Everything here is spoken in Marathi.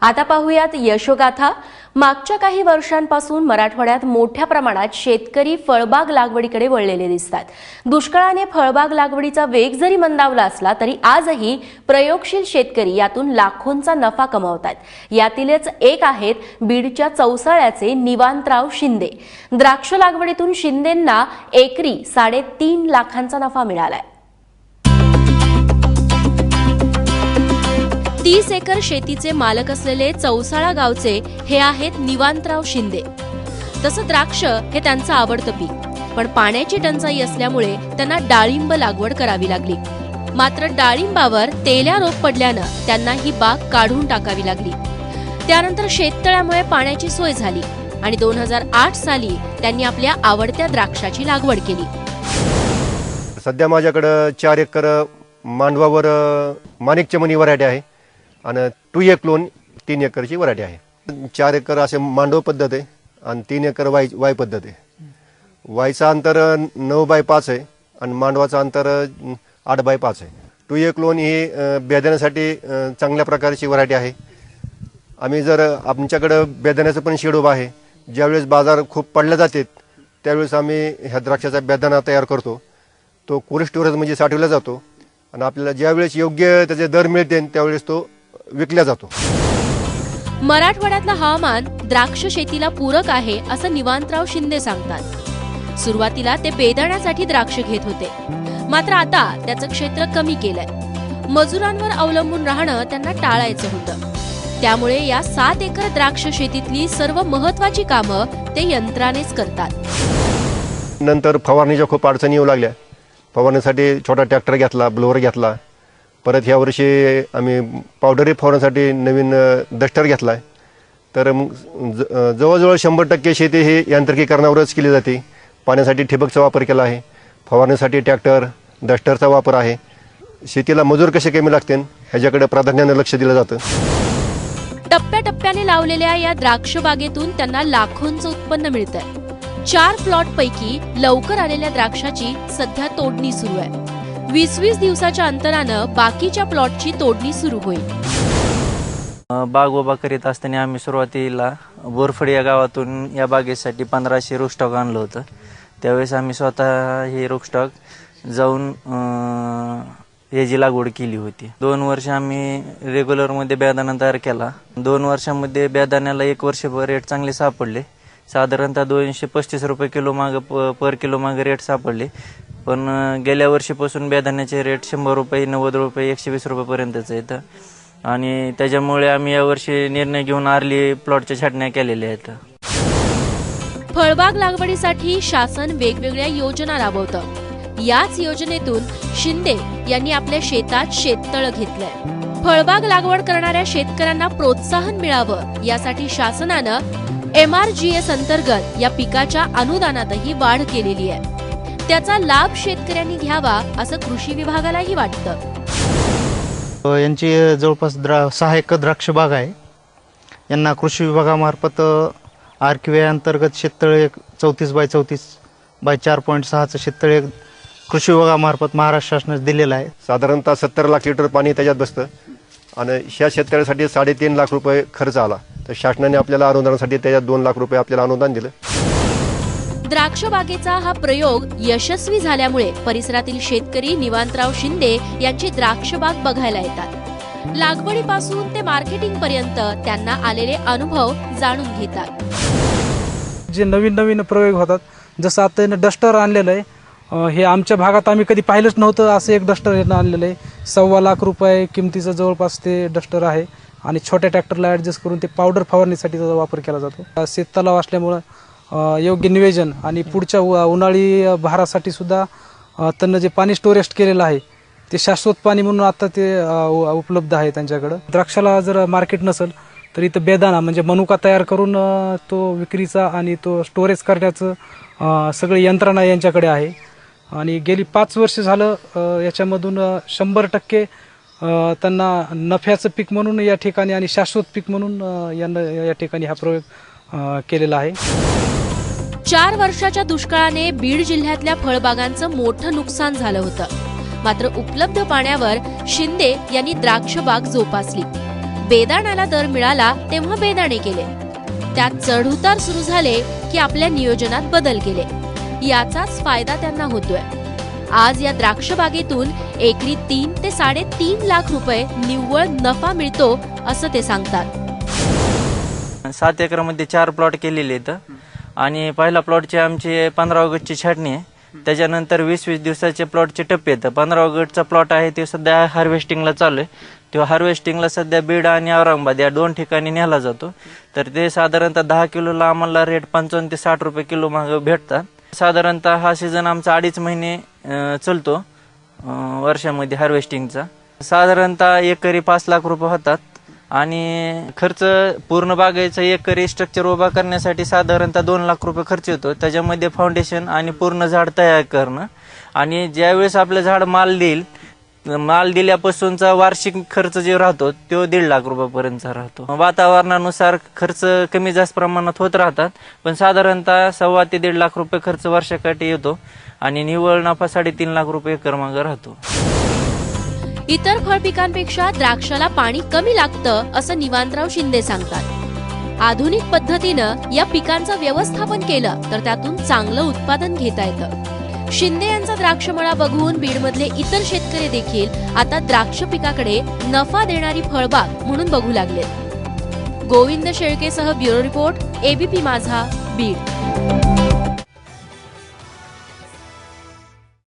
आता पाहूयात यशोगाथा. मागच्या काही वर्षांपासून मराठवाड्यात मोठ्या प्रमाणात शेतकरी फळबाग लागवडीकडे वळलेले दिसतात. दुष्काळाने फळबाग लागवडीचा वेग जरी मंदावला असला तरी आजही प्रयोगशील शेतकरी यातून लाखोंचा नफा कमावतात. यातीलच एक आहेत बीडच्या चौसाळ्याचे निवांतराव शिंदे. द्राक्ष लागवडीतून शिंदेंना एकरी साडेतीन लाखांचा नफा मिळालाय. तीस एकर शेतीचे मालक असलेले चौसाळा गावचे हे आहेत निवांतराव शिंदे. तसं द्राक्ष हे त्यांचं आवडतं पीक. पण पाण्याची टंचाई असल्यामुळे त्यांना डाळिंब लागवड करावी लागली. मात्र डाळिंबावर तेल्या रोग पडल्यानं त्यांना ही बाग काढून टाकावी लागली. त्यानंतर शेततळ्यामुळे पाण्याची सोय झाली आणि दोन हजार आठ साली त्यांनी आपल्या आवडत्या द्राक्षाची लागवड केली. सध्या माझ्याकडं चार एकर मांडवावर माणिक चमनी व्हरायटी आहे. आणि टू एक लोन तीन एकरची व्हरायटी आहे. चार एकर असे मांडव पद्धत आहे आणि तीन एकर वाय वाय पद्धत आहे. वायचं अंतर नऊ बाय पाच आहे आणि मांडवाचं अंतर आठ बाय पाच आहे. टू एक लोन ही बेदाण्यासाठी चांगल्या प्रकारची व्हरायटी आहे. आम्ही जर आमच्याकडं बेदाण्याचं पण शेड उभा आहे ज्यावेळेस बाजार खूप पडले जातात त्यावेळेस आम्ही ह्या द्राक्षाचा बेदाणा तयार करतो. तो कोल्ड स्टोरेजमध्ये म्हणजे साठवला जातो. आणि आपल्याला ज्यावेळेस योग्य त्याचे दर मिळते त्यावेळेस तो विकला जातो. मराठवाड्यातलं हवामान द्राक्ष शेतीला पूरक आहे असं निवांतराव शिंदे सांगतात. सुरुवातीला ते बेदाण्यासाठी द्राक्ष घेत होते. मात्र आता त्याचं क्षेत्र कमी केलंय. मजुरांवर अवलंबून राहणं त्यांना टाळायचं होतं. त्यामुळे या सात एकर द्राक्ष शेतीतली सर्व महत्वाची कामं ते यंत्रानेच करतात. नंतर फवारणीच्या खूप अडचणी येऊ लागल्या. फवारणीसाठी छोटा ट्रॅक्टर घेतला ब्लोअर घेतला. परत ह्या वर्षी आम्ही पावडरी फवारण्यासाठी नवीन डस्टर घेतला आहे तर मग ज- जवळजवळ शंभर टक्के शेती ही यांत्रिकीकरणावरच केली जाते. पाण्यासाठी ठिबकचा वापर केला आहे. फवारणीसाठी ट्रॅक्टर डस्टरचा वापर आहे. शेतीला मजूर कसे कमी लागतील ह्याच्याकडे प्राधान्यानं लक्ष दिलं जातं. टप्प्याटप्प्याने लावलेल्या या द्राक्ष बागेतून त्यांना लाखोंचं उत्पन्न मिळतंय. चार प्लॉट पैकी लवकर आलेल्या द्राक्षाची सध्या तोडणी सुरू आहे. वीस वीस दिवसाच्या अंतरानं बाकीच्या प्लॉटची तोडणी सुरू होईल. बाग उभा करीत असताना आम्ही सुरुवातीला बोरफड या गावातून या बागेसाठी पंधराशे रोगस्टॉक आणलं होतं. त्यावेळेस आम्ही स्वतः हे रोगस्टॉक जाऊन याची लागवड केली होती. दोन वर्ष आम्ही रेग्युलरमध्ये बेदाणा तयार केला. दोन वर्षामध्ये बेदाण्याला एक वर्षभर रेट चांगले सापडले. साधारणतः दोनशे पस्तीस रुपये किलो मागं प पर किलो मागं रेट सापडले. पण गेल्या वर्षीपासून बेदाण्याचे रेट शंभर रुपये नव्वद रुपये एकशे वीस रुपयेपर्यंतच आहेत. आणि त्याच्यामुळे आम्ही यावर्षी निर्णय घेऊन आरली प्लॉटच्या छाटण्या केलेल्या आहेत. फळबाग लागवडीसाठी शासन वेगवेगळ्या योजना राबवतं. याच योजनेतून शिंदे यांनी आपल्या शेतात शेततळ घेतलंय. फळबाग लागवड करणाऱ्या शेतकऱ्यांना प्रोत्साहन मिळावं यासाठी शासनानं एम आर जी एस अंतर्गत या पिकाच्या अनुदानातही वाढ केलेली आहे. त्याचा लाभ शेतकऱ्यांनी घ्यावा असं कृषी विभागालाही वाटतं. यांची जवळपास द्रा सहा एकर द्राक्ष बाग आहे. यांना कृषी विभागामार्फत आर क्यू ए अंतर्गत शेततळे एक चौतीस बाय चौतीस बाय चार पॉईंट सहाचं शेततळे कृषी विभागामार्फत महाराष्ट्र शासनाने दिलेलं आहे. साधारणतः सत्तर लाख लिटर पाणी त्याच्यात बसतं. आणि ह्या शेतकऱ्यासाठी साडेतीन लाख रुपये खर्च आला. तर शासनाने आपल्याला अनुदानासाठी त्याच्यात दोन लाख रुपये आपल्याला अनुदान दिलं. द्राक्ष बागेचा हा प्रयोग यशस्वी झाल्यामुळे परिसरातील शेतकरी निवांतराव शिंदे यांची द्राक्ष बाग बघायला येतात. लागवडीपासून ते मार्केटिंग पर्यंत त्यांना आलेले अनुभव जाणून घेतात. जे नवीन नवीन प्रयोग होतात जसं आता डस्टर आणलेलं आहे हे आमच्या भागात आम्ही कधी पाहिलंच नव्हतं असं एक डस्टर यानं आणलेलं आहे. सव्वा लाख रुपये किमतीचं जवळपास ते डस्टर आहे. आणि छोट्या ट्रॅक्टरला ॲडजस्ट करून ते पावडर फवारणीसाठी त्याचा वापर केला जातो. शेत तलाव असल्यामुळं योग्य नियोजन आणि पुढच्या उ- उन्हाळी भारासाठी सुद्धा त्यांना जे पाणी स्टोरेज केलेलं आहे ते शाश्वत पाणी म्हणून आता ते उपलब्ध आहे त्यांच्याकडं. द्राक्षाला जर मार्केट नसेल तर इथं बेदाणा म्हणजे मनुका तयार करून तो विक्रीचा आणि तो स्टोरेज करण्याचं सगळी यंत्रणा यांच्याकडे आहे. आणि गेली पाच वर्ष झालं याच्यामधून शंभर टक्के त्यांना नफ्याचं पीक म्हणून या ठिकाणी आणि शाश्वत पीक म्हणून यांना या ठिकाणी हा प्रयोग केलेला आहे. चार वर्षाच्या दुष्काळाने बीड जिल्ह्यातल्या फळबागांचं मोठं नुकसान झालं होतं. मात्र उपलब्ध पाण्यावर शिंदे यांनी द्राक्ष बाग जोपासली. बेदाण्याला दर मिळाला तेव्हा बेदाणे केले. त्यात चढउतार सुरू झाले की आपल्या नियोजनात बदल केले. याचाच फायदा त्यांना होतोय. आज या द्राक्ष बागेतून एकरी तीन ते साडेतीन लाख रुपये निव्वळ नफा मिळतो असं ते सांगतात. सात एकरामध्ये चार प्लॉट केलेले आहेत. आणि पहिल्या प्लॉटची आमची पंधरा ऑगस्टची छाटणी आहे. त्याच्यानंतर वीस वीस दिवसाचे प्लॉटचे टप्पे आहेत. पंधरा ऑगस्टचा प्लॉट आहे ते सध्या हार्वेस्टिंगला चालू आहे. तो हार्वेस्टिंगला सध्या बीड आणि औरंगाबाद या दोन ठिकाणी नेला जातो. तर ते साधारणतः दहा किलोला आम्हाला रेट पंचावन्न ते साठ रुपये किलो माग भेटतात. साधारणतः हा सीझन आमचा अडीच महिने चलतो वर्षामध्ये हार्वेस्टिंगचा साधारणतः एकरी पाच लाख रुपये होतात. आणि खर्च पूर्ण बागायचा एकरी स्ट्रक्चर उभा करण्यासाठी साधारणतः दोन लाख रुपये खर्च येतो. त्याच्यामध्ये फाउंडेशन आणि पूर्ण झाड तयार करणं. आणि ज्यावेळेस आपलं झाड माल देईल माल दिल्यापासूनचा वार्षिक खर्च जे राहतो तो दीड लाख रुपयापर्यंतचा राहतो. वातावरणानुसार खर्च कमी जास्त प्रमाणात होत राहतात पण साधारणतः सव्वा ते दीड लाख रुपये खर्च वर्षाकाठी येतो आणि निव्वळ नफा साडेतीन लाख रुपये एकर राहतो. इतर फळ पिकांपेक्षा द्राक्षाला पाणी कमी लागतं असं निवांतराव शिंदे सांगतात. आधुनिक पद्धतीनं या पिकांचं व्यवस्थापन केलं तर त्यातून चांगलं उत्पादन घेता येतं. शिंदे यांचा द्राक्षमळा बघून बीडमधले इतर शेतकरी देखील आता द्राक्ष पिकाकडे नफा देणारी फळबाग म्हणून बघू लागलेत. Govind शेळकेसह bureau report ABP Majha Beed.